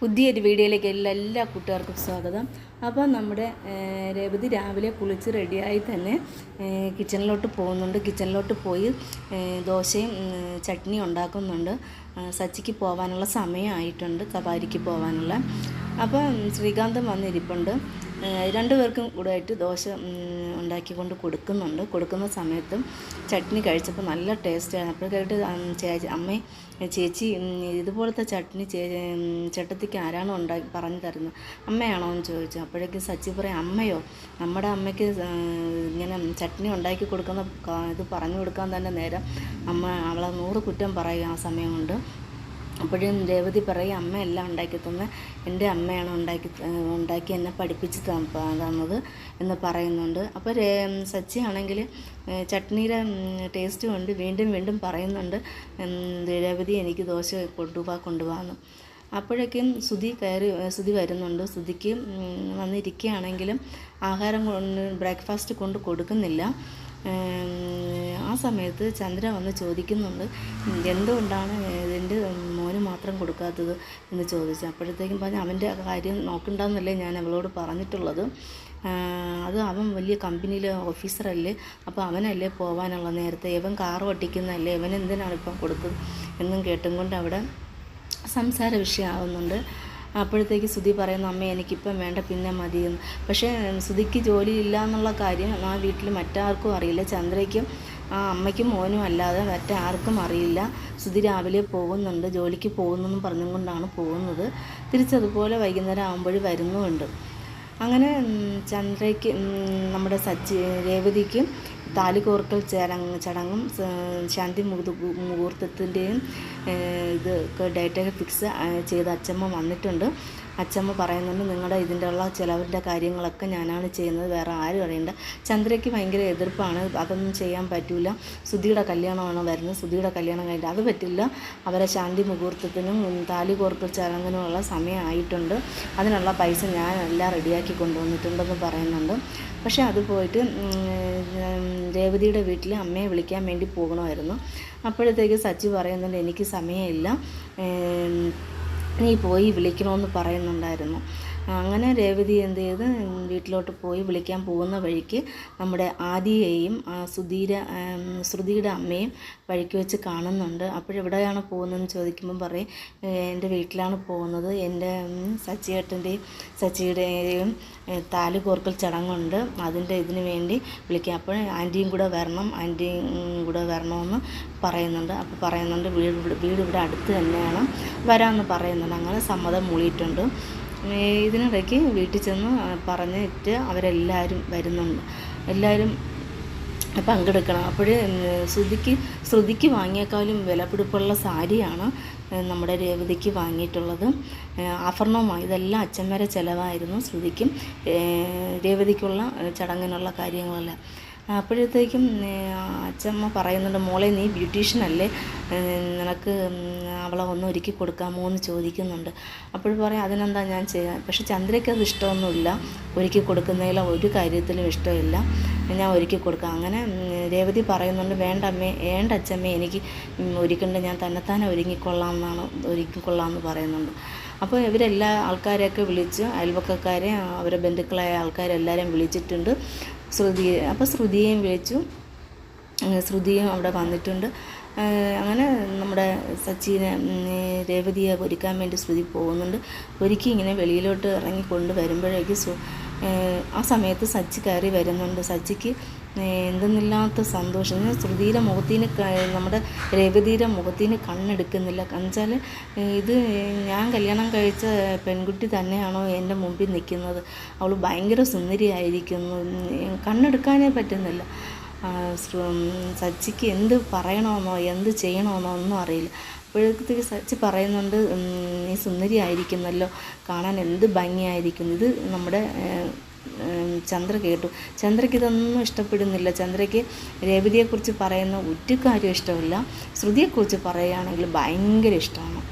പുതിയൊരു വീഡിയോയിലേക്ക് എല്ലാ എല്ലാ കൂട്ടുകാർക്കും സ്വാഗതം. അപ്പോൾ നമ്മുടെ രേവതി രാവിലെ കുളിച്ച് റെഡിയായി തന്നെ കിച്ചണിലോട്ട് പോകുന്നുണ്ട്. കിച്ചണിലോട്ട് പോയി ദോശയും ചട്നി ഉണ്ടാക്കുന്നുണ്ട്. സച്ചിക്ക് പോകാനുള്ള സമയമായിട്ടുണ്ട് കബാരിക്ക് പോകാനുള്ള അപ്പോൾ ശ്രീകാന്തം വന്നിരിപ്പുണ്ട്. ഏഹ്, രണ്ടുപേർക്കും കൂടെ ആയിട്ട് ദോശ ഉണ്ടാക്കിക്കൊണ്ട് കൊടുക്കുന്നുണ്ട്. കൊടുക്കുന്ന സമയത്തും ചട്നി കഴിച്ചപ്പോൾ നല്ല ടേസ്റ്റാണ് അപ്പോഴേക്കായിട്ട് ചേച്ചി അമ്മയും ചേച്ചി ഇതുപോലത്തെ ചട്നി ചേ ചട്ടത്തിക്ക് ആരാണോ ഉണ്ടാക്കി പറഞ്ഞു തരുന്നത്? അമ്മയാണോ എന്ന് ചോദിച്ചു. അപ്പോഴേക്കും സച്ചി പറയും അമ്മയോ നമ്മുടെ അമ്മയ്ക്ക് ഇങ്ങനെ ചട്നി ഉണ്ടാക്കി കൊടുക്കുന്ന ഇത് പറഞ്ഞു കൊടുക്കാൻ തന്നെ നേരം അമ്മ അവളെ നൂറ് കുറ്റം പറയും ആ സമയം കൊണ്ട്. അപ്പോഴും രേവതി പറയും അമ്മ എല്ലാം ഉണ്ടാക്കി തന്ന്. എന്റെ അമ്മയാണ് ഉണ്ടാക്കി ഉണ്ടാക്കി എന്നെ പഠിപ്പിച്ച് തന്നത് എന്ന് പറയുന്നുണ്ട്. അപ്പോൾ രേ സച്ചി ആണെങ്കിൽ ചട്നിയുടെ ടേസ്റ്റ് കൊണ്ട് വീണ്ടും വീണ്ടും പറയുന്നുണ്ട് രേവതി എനിക്ക് ദോശ കൊണ്ടുപോവാ കൊണ്ടുപോകാമെന്ന് അപ്പോഴേക്കും സുധി കയറി സുധി വരുന്നുണ്ട്. സുധിക്ക് വന്നിരിക്കുകയാണെങ്കിലും ആഹാരം കൊണ്ട് ബ്രേക്ക്ഫാസ്റ്റ് കൊണ്ട് കൊടുക്കുന്നില്ല. ആ സമയത്ത് ചന്ദ്ര വന്ന് ചോദിക്കുന്നുണ്ട് എന്തുകൊണ്ടാണ് ഇതിന്റെ മോന് മാത്രം കൊടുക്കാത്തത് എന്ന് ചോദിച്ചു. അപ്പോഴത്തേക്കും പറഞ്ഞ് അവന്റെ കാര്യം നോക്കണ്ടെന്നല്ലേ ഞാൻ അവളോട് പറഞ്ഞിട്ടുള്ളത്. അത് അവൻ വലിയ കമ്പനിയിലെ ഓഫീസറല്ലേ. അപ്പോൾ അവനല്ലേ പോകാനുള്ള നേരത്തെ. ഇവൻ കാർ ഓട്ടിക്കുന്നതല്ലേ. ഇവൻ എന്തിനാണ് ഇപ്പം കൊടുത്തത്? എന്നും കേട്ടും കൊണ്ട് അവിടെ സംസാര വിഷയമാവുന്നുണ്ട്. അപ്പോഴത്തേക്ക് സുധി പറയുന്ന അമ്മ എനിക്കിപ്പം വേണ്ട പിന്നെ മതിയെന്ന്. പക്ഷേ സുധിക്ക് ജോലിയില്ല എന്നുള്ള കാര്യം ആ വീട്ടിൽ മറ്റാർക്കും അറിയില്ല. ചന്ദ്രയ്ക്കും ആ അമ്മയ്ക്കും മോനും അല്ലാതെ മറ്റാർക്കും അറിയില്ല. സുധി രാവിലെ പോകുന്നുണ്ട് ജോലിക്ക് പോകുന്നെന്നും പറഞ്ഞും കൊണ്ടാണ് പോകുന്നത്. തിരിച്ചതുപോലെ വൈകുന്നേരം ആകുമ്പോൾ വരുന്നുമുണ്ട്. അങ്ങനെ ചന്ദ്രയ്ക്ക് നമ്മുടെ സച്ചി രേവതിക്കും താലികോർക്കൽ ചടങ്ങ് ചടങ്ങും ശാന്തി മുഹൂർത്ത മുഹൂർത്തത്തിന്റെയും ഇത് ഡേറ്റൊക്കെ ഫിക്സ് ചെയ്ത് അച്ചമ്മ വന്നിട്ടുണ്ട്. അച്ചമ്മ പറയുന്നുണ്ട് നിങ്ങളുടെ ഇതിന്റെ ഉള്ള ചിലവരുടെ കാര്യങ്ങളൊക്കെ ഞാനാണ് ചെയ്യുന്നത് വേറെ ആരും അറിയണ്ട. ചന്ദ്രയ്ക്ക് ഭയങ്കര എതിർപ്പാണ് അതൊന്നും ചെയ്യാൻ പറ്റില്ല സുധിയുടെ കല്യാണമാണ് വരുന്നത് സുധിയുടെ കല്യാണം കഴിഞ്ഞിട്ട് അത് പറ്റില്ല. അവരെ ശാന്തി മുഹൂർത്തത്തിനും താലി കോർക്കൽ ചടങ്ങിനുമുള്ള സമയമായിട്ടുണ്ട് അതിനുള്ള പൈസ ഞാൻ എല്ലാം റെഡിയാക്കി കൊണ്ടുവന്നിട്ടുണ്ടെന്ന് പറയുന്നുണ്ട്. പക്ഷേ അത് പോയിട്ട് രേവതിയുടെ വീട്ടിൽ അമ്മയെ വിളിക്കാൻ വേണ്ടി പോകണമായിരുന്നു. അപ്പോഴത്തേക്ക് സച്ചി പറയുന്നുണ്ട് എനിക്ക് സമയമില്ല. നീ പോയി വിളിക്കണമെന്ന് പറയുന്നുണ്ടായിരുന്നു. അങ്ങനെ രേവതി എന്ത് ചെയ്ത് വീട്ടിലോട്ട് പോയി വിളിക്കാൻ പോകുന്ന വഴിക്ക് നമ്മുടെ ആദിയെയും സുധീര ശ്രുതിയുടെ അമ്മയും വഴിക്ക് വെച്ച് കാണുന്നുണ്ട്. അപ്പോഴെവിടെയാണ് പോകുന്നതെന്ന് ചോദിക്കുമ്പം പറയും "ഏ, എന്റെ വീട്ടിലാണ് പോകുന്നത്. എന്റെ സച്ചിയേട്ടന്റെയും സച്ചിയുടെയും താൽ കോർക്കൽ ചടങ്ങുണ്ട്. അതിന്റെ ഇതിന് വേണ്ടി വിളിക്കാം. അപ്പോൾ ആന്റിയും കൂടെ വരണം ആന്റിയും കൂടെ വരണമെന്ന് പറയുന്നുണ്ട്. അപ്പോൾ പറയുന്നുണ്ട് വീട് വീട് ഇവിടെ അടുത്ത് തന്നെയാണ് വരാമെന്ന് പറയുന്നുണ്ട്. അങ്ങനെ സമ്മതം മൂളിയിട്ടുണ്ട്. ഇതിനിടയ്ക്ക് വീട്ടിൽ ചെന്ന് പറഞ്ഞിട്ട് അവരെല്ലാവരും വരുന്നുണ്ട്. എല്ലാവരും പങ്കെടുക്കണം. അപ്പോൾ ശ്രുതിക്ക് ശ്രുതിക്ക് വാങ്ങിയേക്കാളും വിലപിടിപ്പുള്ള സാരിയാണ് നമ്മുടെ രേവതിക്ക് വാങ്ങിയിട്ടുള്ളത്. അഫർണവുമായി ഇതെല്ലാം ഇതെല്ലാം അച്ഛന്മാരെ ചിലവായിരുന്നു ശ്രുതിക്കും. രേവതിക്കുള്ള ചടങ്ങിനുള്ള കാര്യങ്ങളെല്ലാം. അപ്പോഴത്തേക്കും അച്ചമ്മ പറയുന്നുണ്ട് മോളെ നീ ബ്യൂട്ടീഷ്യനല്ലേ നിനക്ക് അവളെ ഒന്ന് ഒരുക്കി കൊടുക്കാമോ എന്ന് ചോദിക്കുന്നുണ്ട്. അപ്പോൾ പറയാം അതിനെന്താ ഞാൻ ചെയ്യാം? പക്ഷെ ചന്ദ്രയ്ക്ക് അത് ഇഷ്ടമൊന്നുമില്ല. ഒരുക്കി കൊടുക്കുന്നതിൽ ഒരു കാര്യത്തിലും ഇഷ്ടമില്ല. ഞാൻ ഒരുക്കി കൊടുക്കാം. അങ്ങനെ രേവതി പറയുന്നുണ്ട് വേണ്ട അമ്മേ വേണ്ട അച്ഛമ്മേ എനിക്ക് ഒരുക്കണ്ട ഞാൻ തന്നെത്താനെ ഒരുങ്ങിക്കൊള്ളാം എന്നാണ് ഒരുക്കിക്കൊള്ളാം എന്ന് പറയുന്നുണ്ട്. അപ്പോൾ ഇവരെല്ലാ ആൾക്കാരെയൊക്കെ വിളിച്ച് അയൽവക്കക്കാരെ അവരെ ബന്ധുക്കളായ ആൾക്കാരെല്ലാവരെയും വിളിച്ചിട്ടുണ്ട്. ശ്രുതി അപ്പോൾ ശ്രുതിയെയും വിളിച്ചു. ശ്രുതിയും അവിടെ വന്നിട്ടുണ്ട്. അങ്ങനെ നമ്മുടെ സച്ചിനെ രേവതിയെ ഒരുക്കാൻ വേണ്ടി ശ്രുതി പോകുന്നുണ്ട്. ഒരുക്കി ഇങ്ങനെ വെളിയിലോട്ട് ഇറങ്ങി കൊണ്ട് വരുമ്പോഴേക്ക് ആ സമയത്ത് സച്ചി കയറി വരുന്നുണ്ട്. സച്ചിക്ക് എന്തെന്നില്ലാത്ത സന്തോഷം. ശ്രുതിയുടെ മുഖത്തിന് നമ്മുടെ രേവതിയുടെ മുഖത്തിന് കണ്ണെടുക്കുന്നില്ല. എന്നുവെച്ചാൽ ഇത് ഞാൻ കല്യാണം കഴിച്ച പെൺകുട്ടി തന്നെയാണോ എന്റെ മുമ്പിൽ നിൽക്കുന്നത്? അവൾ ഭയങ്കര സുന്ദരിയായിരിക്കുന്നു. കണ്ണെടുക്കാനേ പറ്റുന്നില്ല. സച്ചിക്ക് എന്ത് പറയണമെന്നോ എന്ത് ചെയ്യണമെന്നോ ഒന്നും അറിയില്ല. അപ്പോഴത്തേക്ക് സച്ചി പറയുന്നുണ്ട് നീ സുന്ദരിയായിരിക്കുന്നല്ലോ കാണാൻ എന്ത് ഭംഗിയായിരിക്കുന്നു? ഇത് നമ്മുടെ ചന്ദ്ര കേട്ടു. ചന്ദ്രയ്ക്ക് ഇതൊന്നും ഇഷ്ടപ്പെടുന്നില്ല. ചന്ദ്രയ്ക്ക് രേവതിയെക്കുറിച്ച് പറയുന്ന ഒരു കാര്യം ഇഷ്ടമില്ല. ശ്രുതിയെക്കുറിച്ച് പറയുകയാണെങ്കിൽ ഭയങ്കര ഇഷ്ടമാണ്.